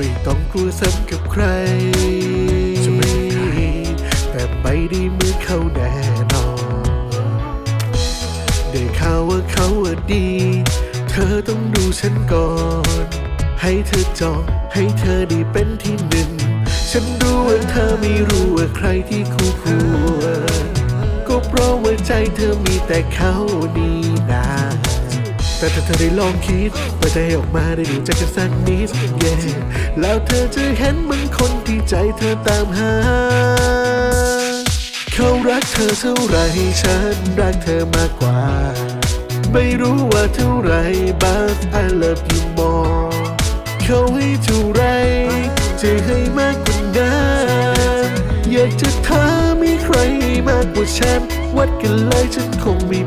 ไม่ต้องกลัวซ้ำกับใคร จะไม่ใคร แต่ไม่ได้เหมือนเขาแน่นอนได้ข่าวว่าเขาอะดี เธอต้องดูฉันก่อน ให้เธอจองให้เธอได้เป็นที่หนึ่ง ฉันรู้ว่าเธอไม่รู้ว่าใครที่คู่ควรก็เพราะว่าใจเธอมีแต่เขานี่นา แต่ถ้าเธอได้ลองคิดเปิดใจออกมาได้ดูใจกันสักนิด yeah แล้วเธอจะเห็นมันคนที่ใจเธอตามหา เขารักเธอเท่าไรฉันรักเธอมากกว่า ไม่รู้ว่าเท่าไร but I love you more เขาให้เท่าไรจะให้มากกว่านั้นอยากจะถามมีใครมากกว่าฉัน วัดกันเลยฉันคงไม่